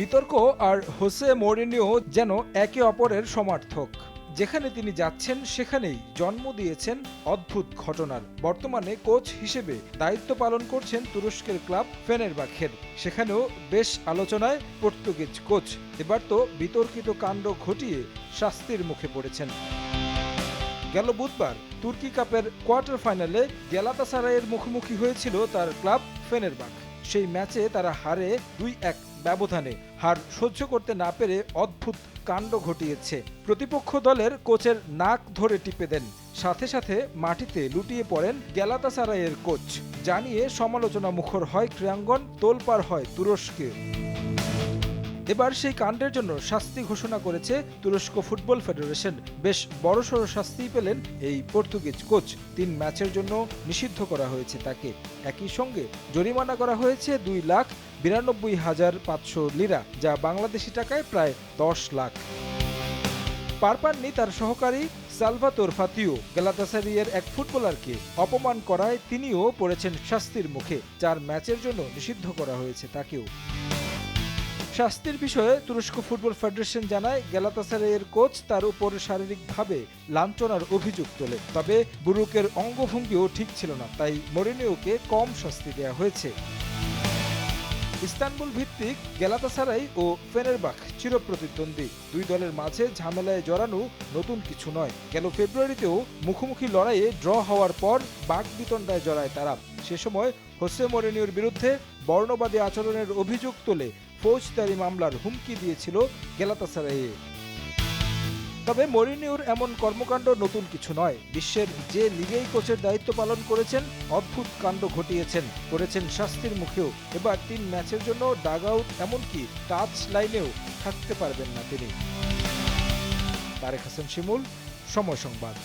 বিতর্ক আর Jose Mourinho যেন একে অপরের সমার্থক। যেখানে তিনি যাচ্ছেন, সেখানেই জন্ম দিয়েছেন অদ্ভুত ঘটনার। বর্তমানে কোচ হিসেবে দায়িত্ব পালন করছেন তুরস্কের ক্লাব ফেনেরবাখের। সেখানেও বেশ আলোচনায় পর্তুগিজ কোচ। এবার তো বিতর্কিত কাণ্ড ঘটিয়ে শাস্তির মুখে পড়েছেন। গেল বুধবার তুর্কি কাপের কোয়ার্টার ফাইনালে গ্যালাতাসারাইয়ের মুখোমুখি হয়েছিল তার ক্লাব ফেনেরবাখ। সেই ম্যাচে তারা হারে দুই এক ব্যবধানে হার সহ্য করতে না পেরে অদ্ভুত কাণ্ড ঘটিয়েছে। প্রতিপক্ষ দলের কোচের নাক ধরে টিপে দেন। সাথে সাথে মাটিতে লুটিয়ে পড়েন গ্যালাতাসারাইয়ের কোচ। জানিয়ে সমালোচনা মুখর হয় ক্রীড়াঙ্গন তোলপার হয় তুরস্কে এবার সেই কাণ্ডের জন্য শাস্তি ঘোষণা করেছে তুরস্ক ফুটবল ফেডারেশন। বেশ বড়সড় শাস্তি পেলেন এই পর্তুগিজ কোচ। তিন ম্যাচের জন্য নিষিদ্ধ করা হয়েছে তাকে। একই সঙ্গে জরিমানা করা হয়েছে দুই লাখ বিরানব্বই হাজার পাঁচশো লিরা, যা বাংলাদেশি টাকায় প্রায় দশ লাখ। পার পাননি তার সহকারী সালভাতোর ফাতিও গ্যালাতাসারিয়ের এক ফুটবলারকে অপমান করায় তিনিও পড়েছেন শাস্তির মুখে চার ম্যাচের জন্য নিষিদ্ধ করা হয়েছে তাকেও। শাস্তির বিষয়ে তুরস্ক ফুটবল ফেডারেশন জানায় গ্যালাতাসারাইয়ের কোচ তার উপর শারীরিকভাবে লাঞ্ছনার অভিযোগ তোলে। তবে বুরুকের অঙ্গভঙ্গিও ঠিক ছিল না, তাই মরিনিওকে কম শাস্তি দেওয়া হয়েছে। ইস্তানবুল ভিত্তিক গেলাতাসারাই ও ফেনেরবাখ চিরপ্রতিদ্বন্দ্বী। দুই দলের মাঝে ঝামেলায় জড়ানো নতুন কিছু নয়। গেল ফেব্রুয়ারিতেও মুখোমুখি লড়াইয়ে ড্র হওয়ার পর বাগবিতণ্ডায় জড়ায় তারা। সে সময় হোসে মরিনিওর বিরুদ্ধে বর্ণবাদী আচরণের অভিযোগ তোলে ফৌজদারি মামলার হুমকি দিয়েছিল গেলাতাসারাইয়ে। তবে মরিনিউর এমন কর্মকাণ্ড নতুন কিছু নয়। বিশ্বের যে লিগেই কোচের দায়িত্ব পালন করেছেন, অদ্ভুত কাণ্ড ঘটিয়েছেন, করেছেন শাস্তির মুখেও। এবার তিন ম্যাচের জন্য ডাগ আউট, এমনকি টাচ লাইনেও থাকতে পারবেন না তিনি। তারেক হাসান শিমুল, সময় সংবাদ।